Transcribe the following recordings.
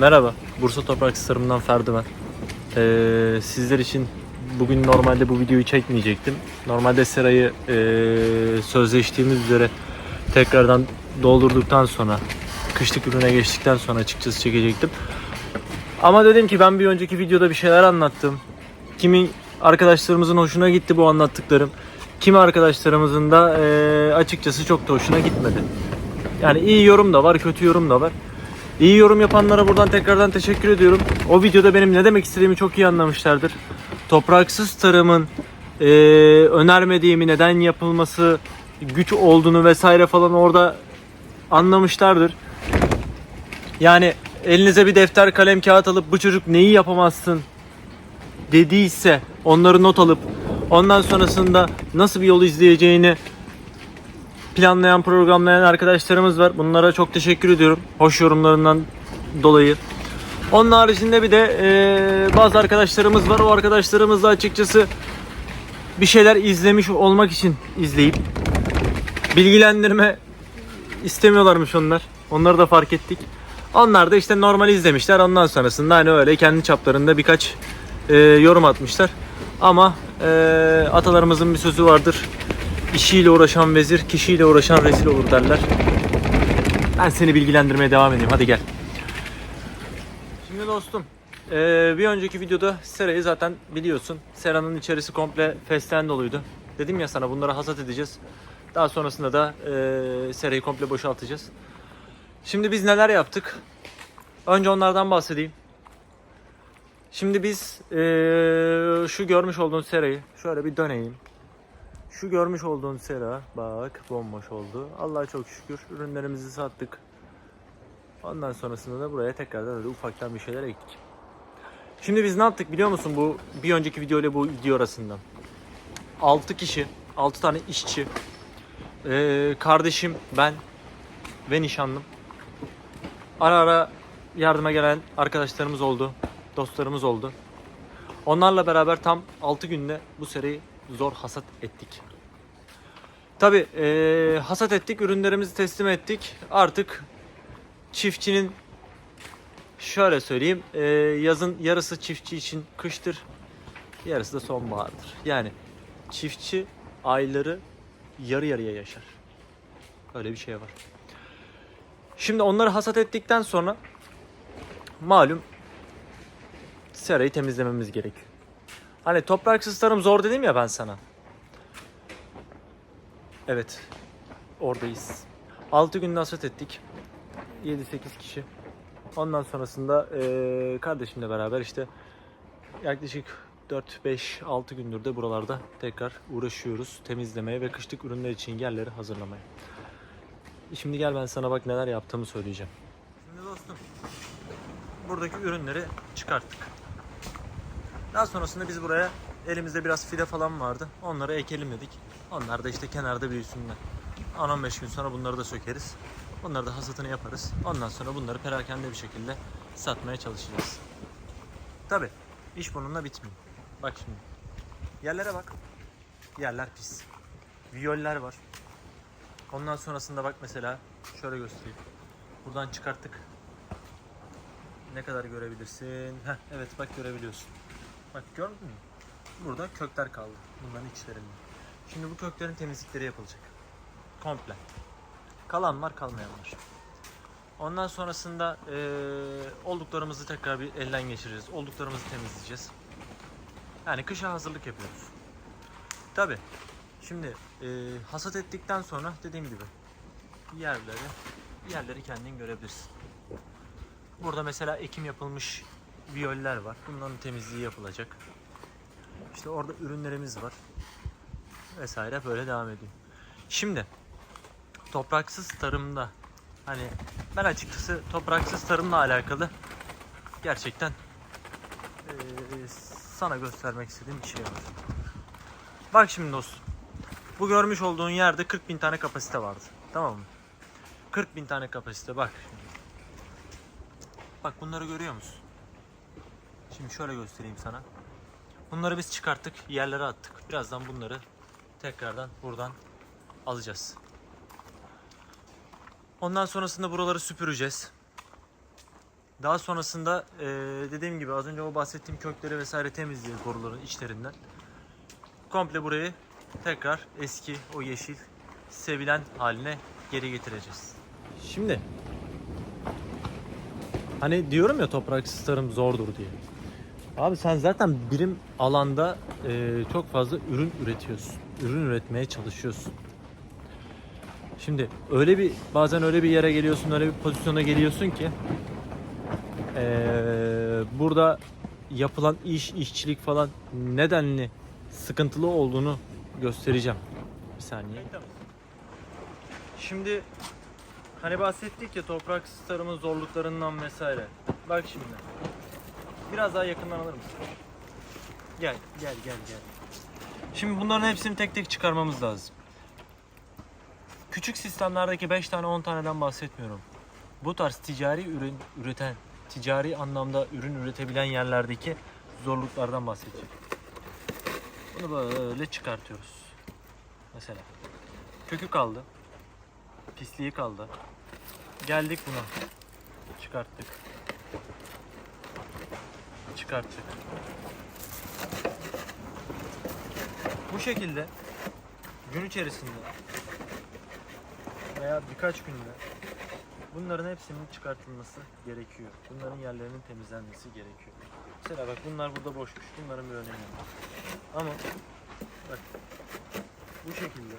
Merhaba, Bursa Toprak Sarım'dan Ferdi ben. Ee, sizler için bugün normalde bu videoyu çekmeyecektim. Normalde serayı ee, sözleştiğimiz üzere tekrardan doldurduktan sonra, kışlık ürüne geçtikten sonra açıkçası çekecektim. Ama dedim ki ben bir önceki videoda bir şeyler anlattım. Kimin arkadaşlarımızın hoşuna gitti bu anlattıklarım. Kimi arkadaşlarımızın da ee, açıkçası çok da hoşuna gitmedi. Yani iyi yorum da var, kötü yorum da var. İyi yorum yapanlara buradan tekrardan teşekkür ediyorum. O videoda benim ne demek istediğimi çok iyi anlamışlardır. Topraksız tarımın eee, önermediğimi, neden yapılması güç olduğunu vesaire falan orada anlamışlardır. Yani elinize bir defter, kalem, kağıt alıp bu çocuk neyi yapamazsın dediyse onları not alıp ondan sonrasında nasıl bir yol izleyeceğini planlayan, programlayan arkadaşlarımız var. Bunlara çok teşekkür ediyorum. Hoş yorumlarından dolayı. Onun haricinde bir de eee, bazı arkadaşlarımız var. O arkadaşlarımız da açıkçası bir şeyler izlemiş olmak için izleyip bilgilendirme istemiyorlarmış onlar. Onları da fark ettik. Onlar da işte normal izlemişler. Ondan sonrasında hani öyle kendi çaplarında birkaç eee, yorum atmışlar. Ama eee, atalarımızın bir sözü vardır. İşiyle uğraşan vezir, kişiyle uğraşan rezil olur derler. Ben seni bilgilendirmeye devam edeyim. Hadi gel. Şimdi dostum, eee, bir önceki videoda serayı zaten biliyorsun. Seranın içerisi komple festen doluydu. Dedim ya sana bunları hasat edeceğiz. Daha sonrasında da eee serayı komple boşaltacağız. Şimdi biz neler yaptık? Önce onlardan bahsedeyim. Şimdi biz eee, şu görmüş olduğun serayı şöyle bir döneyim. Şu görmüş olduğun sera bak bomboş oldu. Allah'a çok şükür ürünlerimizi sattık. Ondan sonrasında da buraya tekrardan öyle ufaktan bir şeyler ektik. Şimdi biz ne yaptık biliyor musun bu bir önceki video ile bu video arasında? 6 kişi, 6 tane işçi, ee, kardeşim, ben ve nişanlım. Ara ara yardıma gelen arkadaşlarımız oldu, dostlarımız oldu. Onlarla beraber tam 6 günde bu seriyi zor hasat ettik. Tabi hasat ettik, ürünlerimizi teslim ettik. Artık çiftçinin şöyle söyleyeyim, eee, yazın yarısı çiftçi için kıştır, yarısı da sonbahardır. Yani çiftçi ayları yarı yarıya yaşar. Öyle bir şey var. Şimdi onları hasat ettikten sonra malum serayı temizlememiz gerekiyor. Hani topraksız tarım zor dedim ya ben sana. Evet. Oradayız. 6 günde hasat ettik. 7-8 kişi. Ondan sonrasında eee kardeşimle beraber işte yaklaşık 4-5-6 gündür de buralarda tekrar uğraşıyoruz temizlemeye ve kışlık ürünler için yerleri hazırlamaya. Şimdi gel ben sana bak neler yaptığımı söyleyeceğim. Şimdi dostum buradaki ürünleri çıkarttık. Daha sonrasında biz buraya elimizde biraz fide falan vardı. Onları ekelim dedik. Onlar da işte kenarda büyüsünler. 10-15 gün sonra bunları da sökeriz. Bunları da hasatını yaparız. Ondan sonra bunları perakende bir şekilde satmaya çalışacağız. Tabi iş bununla bitmiyor. Bak şimdi. Yerlere bak. Yerler pis. Viyoller var. Ondan sonrasında bak mesela şöyle göstereyim. Buradan çıkarttık. Ne kadar görebilirsin? Heh, evet bak görebiliyorsun. Bak gördün mü? Burada kökler kaldı. Bunların içlerinde. Şimdi bu köklerin temizlikleri yapılacak. Komple. Kalan var kalmayan var. Ondan sonrasında eee, olduklarımızı tekrar bir elden geçireceğiz. Olduklarımızı temizleyeceğiz. Yani kışa hazırlık yapıyoruz. Tabi. Şimdi eee, hasat ettikten sonra dediğim gibi yerleri yerleri kendin görebilirsin. Burada mesela ekim yapılmış viyoller var. Bunların temizliği yapılacak. İşte orada ürünlerimiz var. Vesaire böyle devam ediyor. Şimdi topraksız tarımda hani ben açıkçası topraksız tarımla alakalı gerçekten eee, sana göstermek istediğim bir şey var. Bak şimdi dostum. Bu görmüş olduğun yerde 40 bin tane kapasite vardı. Tamam mı? 40 bin tane kapasite bak. Bak bunları görüyor musun? Şimdi şöyle göstereyim sana. Bunları biz çıkarttık, yerlere attık. Birazdan bunları tekrardan buradan alacağız. Ondan sonrasında buraları süpüreceğiz. Daha sonrasında e, dediğim gibi az önce o bahsettiğim kökleri vesaire temizleyeceğiz boruların içlerinden. Komple burayı tekrar eski o yeşil sevilen haline geri getireceğiz. Şimdi hani diyorum ya topraksız tarım zordur diye. Abi sen zaten birim alanda e, çok fazla ürün üretiyorsun. Ürün üretmeye çalışıyorsun. Şimdi öyle bir bazen öyle bir yere geliyorsun, öyle bir pozisyona geliyorsun ki e, burada yapılan iş, işçilik falan nedenli sıkıntılı olduğunu göstereceğim. Bir saniye. Şimdi hani bahsettik ya topraksız tarımın zorluklarından vesaire. Bak şimdi. Biraz daha yakından alır mısın? Gel, gel, gel, gel. Şimdi bunların hepsini tek tek çıkarmamız lazım. Küçük sistemlerdeki 5 tane 10 taneden bahsetmiyorum. Bu tarz ticari ürün üreten, ticari anlamda ürün üretebilen yerlerdeki zorluklardan bahsedeceğim. Bunu böyle çıkartıyoruz. Mesela kökü kaldı. Pisliği kaldı. Geldik buna. Çıkarttık. Çıkarttık. Bu şekilde gün içerisinde veya birkaç günde bunların hepsinin çıkartılması gerekiyor. Bunların yerlerinin temizlenmesi gerekiyor. Mesela bak bunlar burada boşmuş. Bunların bir önemi yok. Ama bak bu şekilde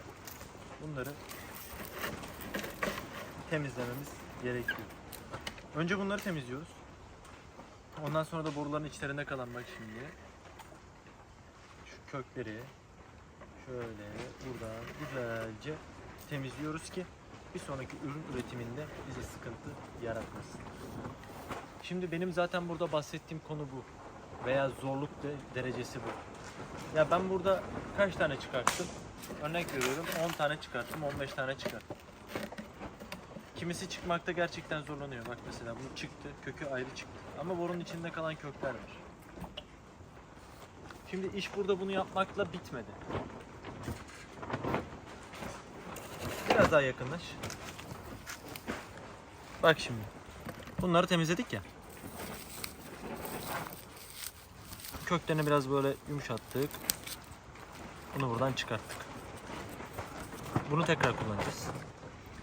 bunları temizlememiz gerekiyor. Önce bunları temizliyoruz. Ondan sonra da boruların içlerinde kalan bak şimdi şu kökleri şöyle buradan güzelce temizliyoruz ki bir sonraki ürün üretiminde bize sıkıntı yaratmasın. Şimdi benim zaten burada bahsettiğim konu bu veya zorluk de- derecesi bu. Ya ben burada kaç tane çıkarttım? Örnek veriyorum 10 tane çıkarttım, 15 tane çıkarttım. Kimisi çıkmakta gerçekten zorlanıyor. Bak mesela bu çıktı, kökü ayrı çıktı. Ama borunun içinde kalan kökler var. Şimdi iş burada bunu yapmakla bitmedi. Biraz daha yakınlaş. Bak şimdi. Bunları temizledik ya. Köklerini biraz böyle yumuşattık. Bunu buradan çıkarttık. Bunu tekrar kullanacağız.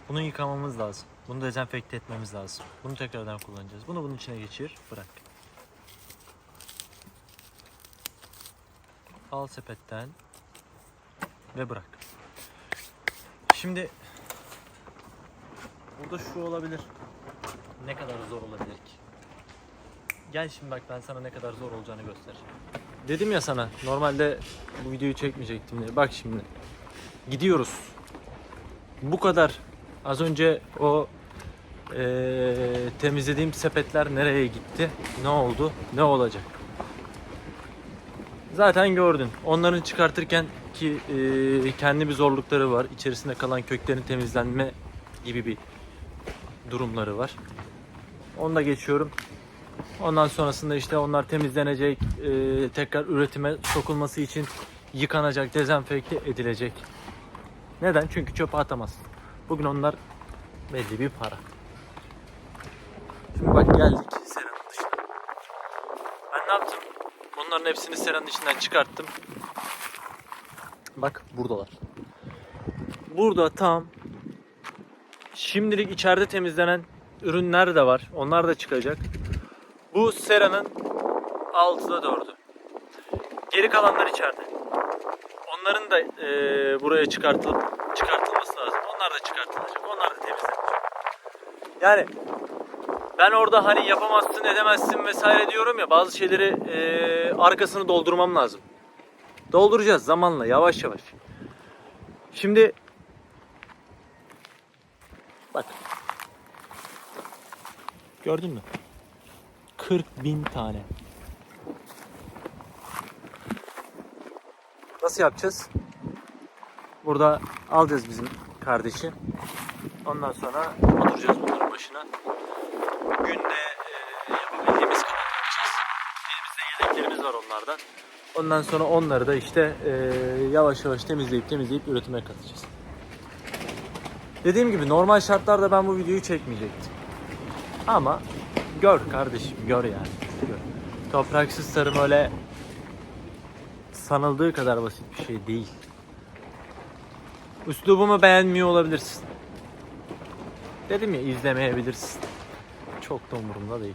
Bunu yıkamamız lazım. Bunu dezenfekte etmemiz lazım. Bunu tekrardan kullanacağız. Bunu bunun içine geçir, bırak. Al sepetten ve bırak. Şimdi burada şu olabilir. Ne kadar zor olabilir ki? Gel şimdi bak ben sana ne kadar zor olacağını göstereceğim. Dedim ya sana normalde bu videoyu çekmeyecektim diye. Bak şimdi. Gidiyoruz. Bu kadar. Az önce o eee, temizlediğim sepetler nereye gitti? Ne oldu? Ne olacak? Zaten gördün. Onların çıkartırken ki eee, kendi bir zorlukları var. İçerisinde kalan köklerin temizlenme gibi bir durumları var. Onu da geçiyorum. Ondan sonrasında işte onlar temizlenecek, eee, tekrar üretime sokulması için yıkanacak, dezenfekte edilecek. Neden? Çünkü çöpe atamazsın. Bugün onlar belli bir para. Şimdi bak geldik seranın dışına. Ben ne yaptım? Bunların hepsini seranın içinden çıkarttım. Bak buradalar. Burada tam şimdilik içeride temizlenen ürünler de var. Onlar da çıkacak. Bu seranın 6'da 4'ü. Geri kalanlar içeride. Onların da eee, buraya çıkartılıp çıkartılması lazım. Onlar da çıkartılacak. Onlar da temizlenecek. Yani ben orada hani yapamazsın, edemezsin vesaire diyorum ya bazı şeyleri eee, arkasını doldurmam lazım. Dolduracağız zamanla yavaş yavaş. Şimdi bak gördün mü? 40 bin tane. Nasıl yapacağız? Burada alacağız bizim kardeşi. Ondan sonra oturacağız bunların başına. Günde e, yapabildiğimiz kadar yapacağız. Elimizde yedeklerimiz var onlardan. Ondan sonra onları da işte e, yavaş yavaş temizleyip temizleyip üretime katacağız. Dediğim gibi normal şartlarda ben bu videoyu çekmeyecektim. Ama Gör kardeşim gör yani. Gör. Topraksız tarım öyle sanıldığı kadar basit bir şey değil. Üslubumu beğenmiyor olabilirsin. Dedim ya izlemeyebilirsin. Çok da umurumda değil.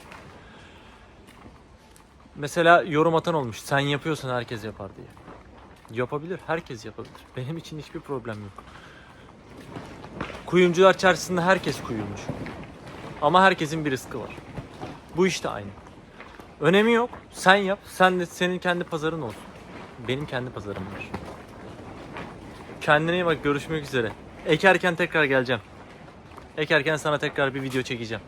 Mesela yorum atan olmuş. Sen yapıyorsan herkes yapar diye. Yapabilir. Herkes yapabilir. Benim için hiçbir problem yok. Kuyumcular çarşısında herkes kuyumcu. Ama herkesin bir rızkı var. Bu işte aynı. Önemi yok. Sen yap. Sen de senin kendi pazarın olsun. Benim kendi pazarım var. Kendine iyi bak. Görüşmek üzere. Ekerken tekrar geleceğim. Ekerken sana tekrar bir video çekeceğim.